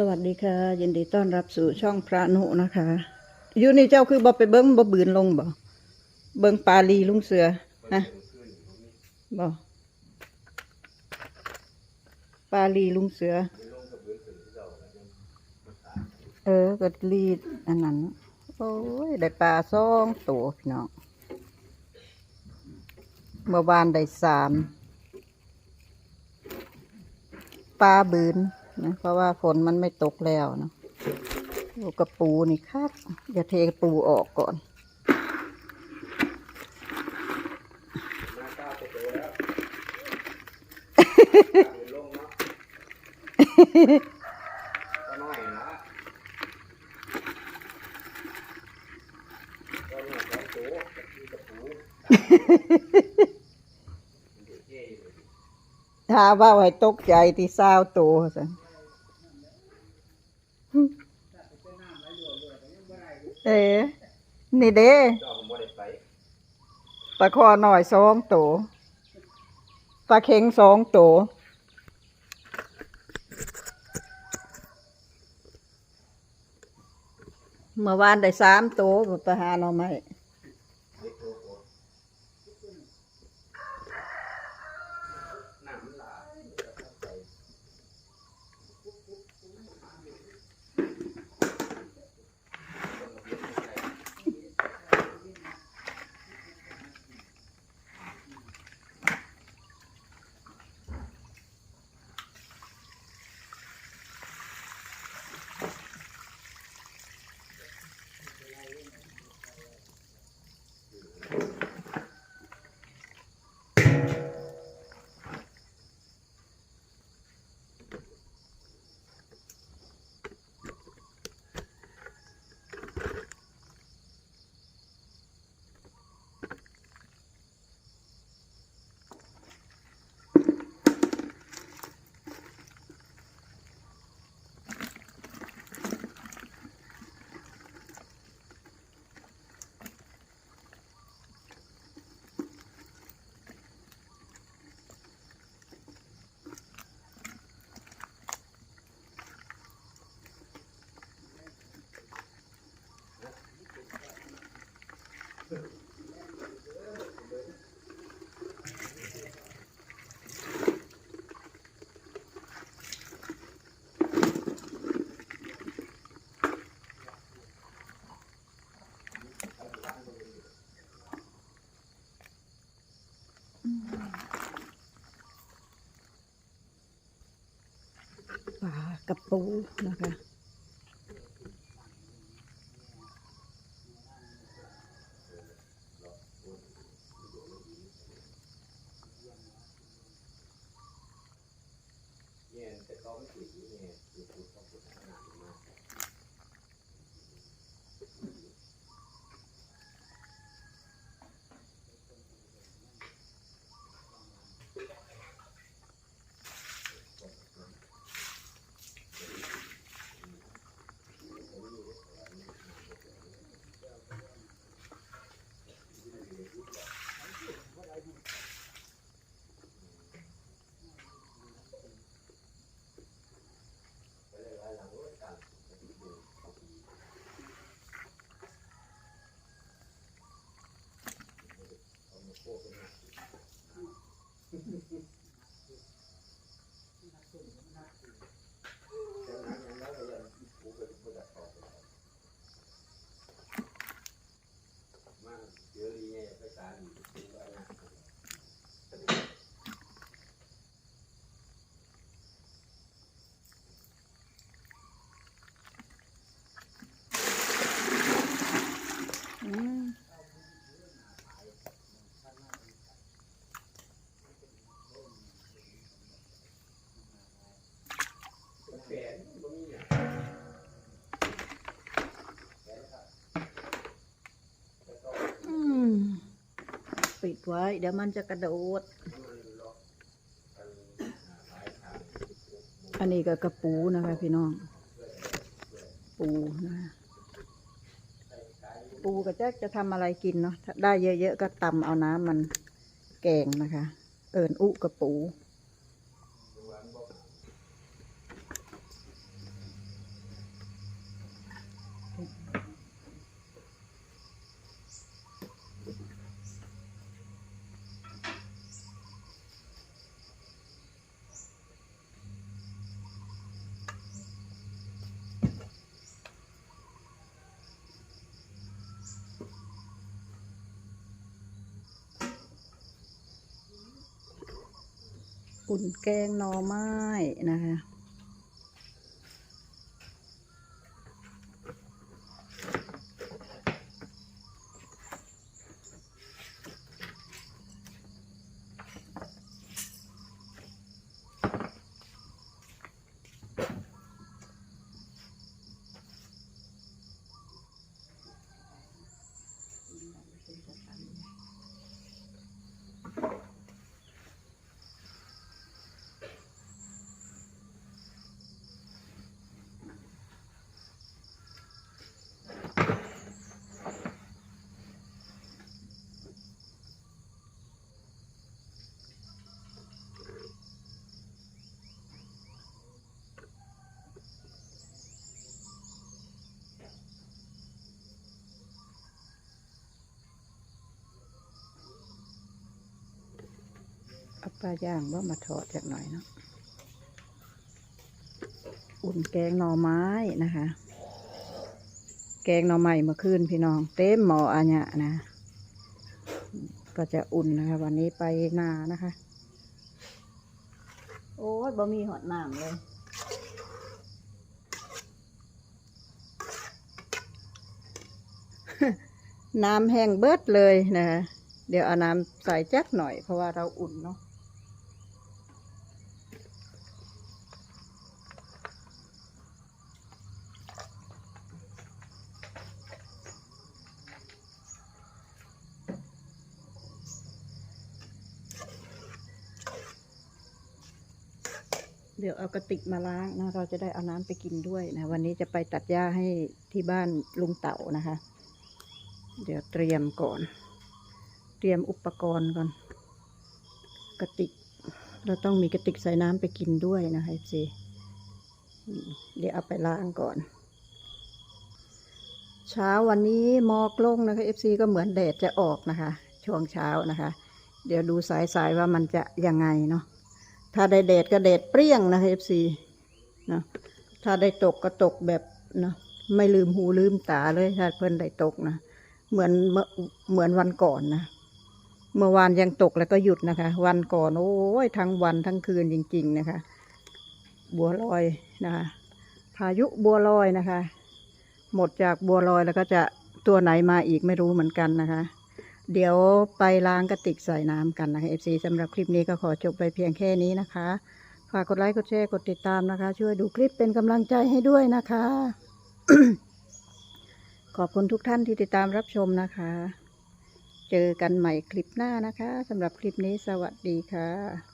สวัสดีค่ะ ยินดีต้อนรับสู่ช่องพระนุนะคะ อยู่นี่เจ้าคือบ่ไปเบิ้งบ่บืนลงบ่เบิ้งปาลีลุงเสือฮะบ่ปาลีลุงเสือ เออก็รีดอันนั้น โอ้ย ได้ปลาสองตัวพี่น้องเมื่อวานได้สามปลาบืน นะเพราะว่าฝนมันไม่ตกแล้วเนาะโอ้กระปูนี่คักอย่าเทกระปูออกก่อนก็น้อยละก็เนี่ยสองตัวกับที่กระปูเดี๋ยวเจ๊อยู่ถ้าว่าให้ตกใจที่ซาวโตสิ เอ๋นี่เด้เจ้าผมบ่ได้ไปปลาคอหน่อยสองตัวปลาเข็งสองตัวเมื่อวานได้สามโตไปหาหน่อไม้ ปลากระปูนะคะเนี่ยแต่เขาไม่ติดนี่เนี่ยคือคือเขาพุท มามาเดียวดีเนี่ยไปศาลอยู่ที่ว่านะ อืม แขนบ่มีอะ อืม ปิดไว้ เดี๋ยวมันจะกระโดด อันนี้ก็กระปูนะคะพี่น้อง ปูนะปูก็จะจะทำอะไรกินเนาะได้เยอะๆก็ตำเอาน้ำมันแกงนะคะ เอิญอุกระปู อุ่นแกงหน่อไม้นะคะ เอาปลาย่างว่ามาทอดจากหน่อยเนาะอุ่นแกงหน่อไม้นะคะ แกงหน่อไม้เมื่อคืนพี่น้อง เต็มหม้ออันเนี้ยนะ ก็จะอุ่นนะคะ วันนี้ไปนานะคะ โอ้ยบ่มีหอดน้ำเลยน้ำแห้งเบิดเลยนะคะเดี๋ยวเอาน้ำใส่จักหน่อยเพราะว่าเราอุ่นเนาะ เดี๋ยวเอากระติกมาล้างนะ เราจะได้เอาน้ำไปกินด้วยนะ วันนี้จะไปตัดหญ้าให้ที่บ้านลุงเต่านะคะ เดี๋ยวเตรียมก่อน เตรียมอุปกรณ์ก่อน กระติก เราต้องมีกระติกใส่น้ำไปกินด้วยนะคะจีเดี๋ยวเอาไปล้างก่อน เช้าวันนี้หมอกลงนะคะ FC ก็เหมือนแดดจะออกนะคะ ช่วงเช้านะคะ เดี๋ยวดูสายๆว่ามันจะยังไงเนาะ ถ้าได้แดดก็แดดเปรี้ยงนะคะ FC เนะถ้าได้ตกก็ตกแบบนะไม่ลืมหูลืมตาเลยถ้าเพิ่อนได้ตกนะเหมือนเหมือนวันก่อนนะเมื่อวานยังตกแล้วก็หยุดนะคะ วันก่อนโอ้ยทั้งวันทั้งคืนจริง ๆนะคะ บัวลอยนะคะพายุบัวลอยนะคะ หมดจากบัวลอยแล้วก็จะตัวไหนมาอีกไม่รู้เหมือนกันนะคะ เดี๋ยวไปล้างกระติกใส่น้ำกันนะคะ FC สำหรับคลิปนี้ก็ขอจบไปเพียงแค่นี้นะคะ ฝากกดไลค์กดแชร์กดติดตามนะคะ ช่วยดูคลิปเป็นกำลังใจให้ด้วยนะคะ ขอบคุณทุกท่านที่ติดตามรับชมนะคะ เจอกันใหม่คลิปหน้านะคะสำหรับคลิปนี้สวัสดีค่ะ